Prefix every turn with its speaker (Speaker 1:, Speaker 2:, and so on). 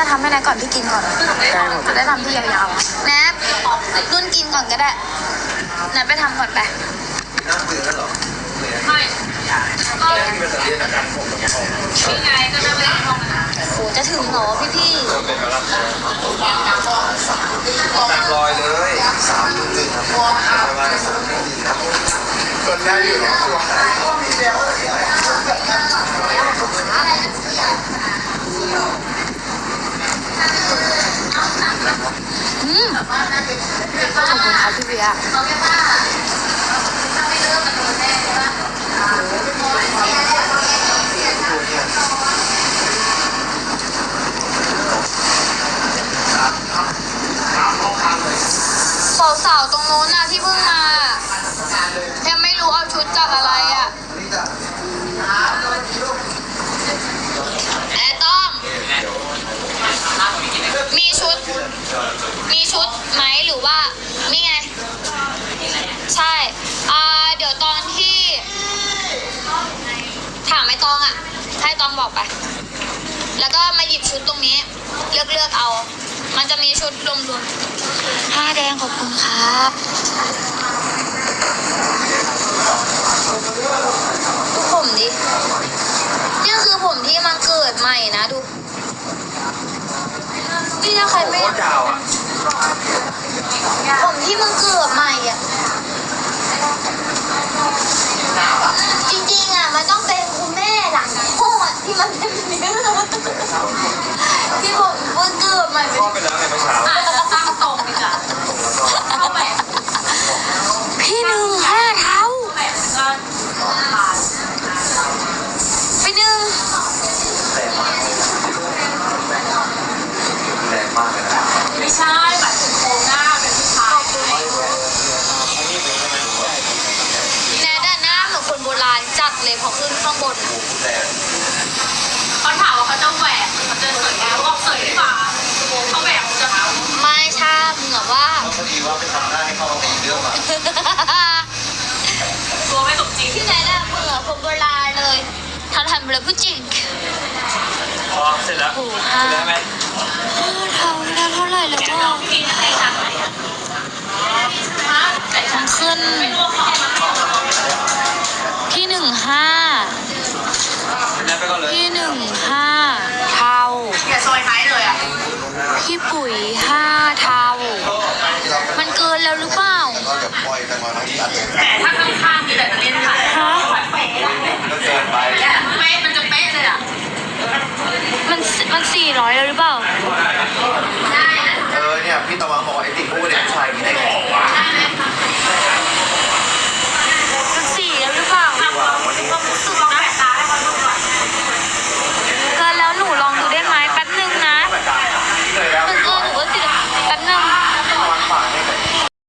Speaker 1: จะทำให้นายก่อนพี่กินก่อน
Speaker 2: ได้หมด
Speaker 1: จะได้ทำที่ยาวๆอะแนบรุ่นกินก่อนก็ได้แนบไปทำก่อนไป
Speaker 3: นั่งคุยกันเหรอ
Speaker 4: ไม่
Speaker 1: เก่ง
Speaker 3: ที่เป็นสัญญาณการผมกับพ่อ
Speaker 4: นี่ไงก็นั่งเล่นในห้องนะ
Speaker 1: โหจะถึงเหรอพี่พี่
Speaker 3: เป็นกำลังใจตัดรอยเลยสามหนึ่งหนึ่งครับประมาณสามหนึ่ งหนึ่งครับคนได้อยู่ในตัว
Speaker 1: ๆอืมขอบคุณครับพี่เบียสาวๆตรงโน้นน่ะที่เพิ่งมายังไม่รู้เอาชุดจากอะไรอะแอร์ต้อมมีชุดไหมหรือว่า นี่ไง ใช่ อ่า เดี๋ยวตอนที่ ถามไอ้ตองอะ ให้ตองบอกไป แล้วก็มาหยิบชุดตรงนี้ เลือกเลือกเอา มันจะมีชุดรวมๆผ้าแดงขอบคุณครับดูผมดินี่คือผมที่มันเกิดใหม่นะดู นี่ถ้าใครไม่
Speaker 3: โคตรยาวอะ
Speaker 1: ผมที่มันเกิดใหม่อะ จริงๆอะ มันต้องเป็นคุณแม่หลังโคตรที่มันเป็นแบบนี้ที่าณจัดเลยพอขึ้นข้างบนอะ
Speaker 3: แรง
Speaker 4: เขาถามว่าเขาจะแหวกเขาจะเสยแล้วบอกเสยดีกว่าเขาแหวกจะเอา
Speaker 1: ไม่ใช่เหมือนว่า
Speaker 3: พอดีว่าไปทำหน้าให้เขาเอาเรื่องมา
Speaker 4: ตัวไม่สมจริง
Speaker 1: พี่แนด้าเหมือนคนโบราณเลยทำทำเลยผู้จริง
Speaker 2: พอเสร็จแล้ว
Speaker 1: โอ้โหห้า
Speaker 2: เสร็จแล้วไหม ปุ๋ย
Speaker 1: ห้าเท่า มันเกินแล้วหรือเปล่า
Speaker 3: ก็จะปล่อยกันมางอันเลย
Speaker 4: แต่ถ้าข้างๆมีแต่จะเล่นถ่าย
Speaker 1: ฮะ